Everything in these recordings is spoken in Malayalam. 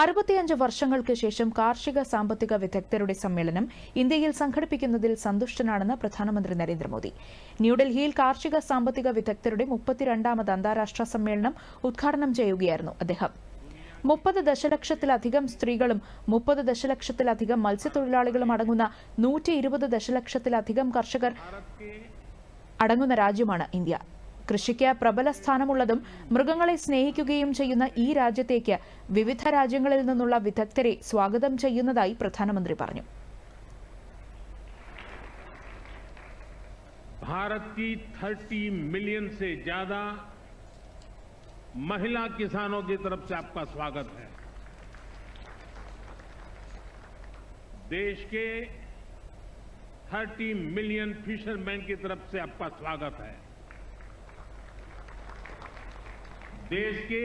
അറുപത്തിയഞ്ച് വർഷങ്ങൾക്ക് ശേഷം കാർഷിക സാമ്പത്തിക വിദഗ്ധരുടെ സമ്മേളനം ഇന്ത്യയിൽ സംഘടിപ്പിക്കുന്നതിൽ സന്തുഷ്ടനാണെന്ന് പ്രധാനമന്ത്രി നരേന്ദ്രമോദി. ന്യൂഡൽഹിയിൽ കാർഷിക സാമ്പത്തിക വിദഗ്ധരുടെ മുപ്പത്തിരണ്ടാമത് അന്താരാഷ്ട്ര സമ്മേളനം ഉദ്ഘാടനം ചെയ്യുകയായിരുന്നു അദ്ദേഹം. മുപ്പത് ദശലക്ഷത്തിലധികം സ്ത്രീകളും മുപ്പത് ദശലക്ഷത്തിലധികം മത്സ്യത്തൊഴിലാളികളും അടങ്ങുന്ന നൂറ്റി ഇരുപത് ദശലക്ഷത്തിലധികം കർഷകർ അടങ്ങുന്ന രാജ്യമാണ് ഇന്ത്യ. കൃഷിക്ക് പ്രബല സ്ഥാനമുള്ളതും മൃഗങ്ങളെ സ്നേഹിക്കുകയും ചെയ്യുന്ന ഈ രാജ്യത്തേക്ക് വിവിധ രാജ്യങ്ങളിൽ നിന്നുള്ള വിദഗ്ധരെ സ്വാഗതം ചെയ്യുന്നതായി പ്രധാനമന്ത്രി പറഞ്ഞു भारत की 30 मिलियन से ज्यादा महिला किसानों की तरफ से आपका स्वागत है देश के 30 मिलियन फिशरमैन की तरफ से आपका स्वागत है देश के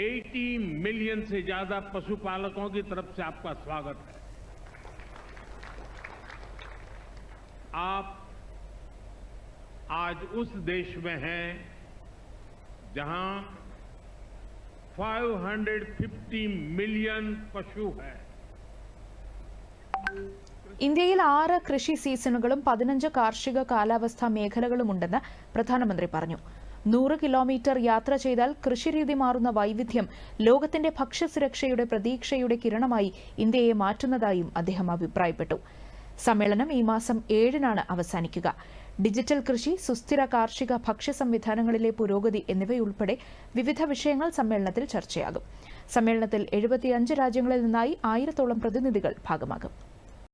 80 मिलियन से ज्यादा पशुपालकों की तरफ से आपका स्वागत है आप आज उस देश में हैं जहां 550 मिलियन पशु हैं ഇന്ത്യയിൽ ആറ് കൃഷി സീസണുകളും പതിനഞ്ച് കാർഷിക കാലാവസ്ഥാ മേഖലകളുമുണ്ടെന്ന് പ്രധാനമന്ത്രി പറഞ്ഞു നൂറ് കിലോമീറ്റർ യാത്ര ചെയ്താൽ കൃഷിരീതി മാറുന്ന വൈവിധ്യം ലോകത്തിന്റെ ഭക്ഷ്യസുരക്ഷയുടെ പ്രതീക്ഷയുടെ കിരണമായി ഇന്ത്യയെ മാറ്റുന്നതായും അദ്ദേഹം അഭിപ്രായപ്പെട്ടു. സമ്മേളനം ഈ മാസം ഏഴിനാണ് അവസാനിക്കുക. ഡിജിറ്റൽ കൃഷി സുസ്ഥിര കാർഷിക ഭക്ഷ്യ സംവിധാനങ്ങളിലെ പുരോഗതി എന്നിവയുൾപ്പെടെ വിവിധ വിഷയങ്ങൾ സമ്മേളനത്തിൽ ചർച്ചയാകും. സമ്മേളനത്തിൽ എഴുപത്തിയഞ്ച് രാജ്യങ്ങളിൽ നിന്നായി ആയിരത്തോളം പ്രതിനിധികൾ ഭാഗമാകും.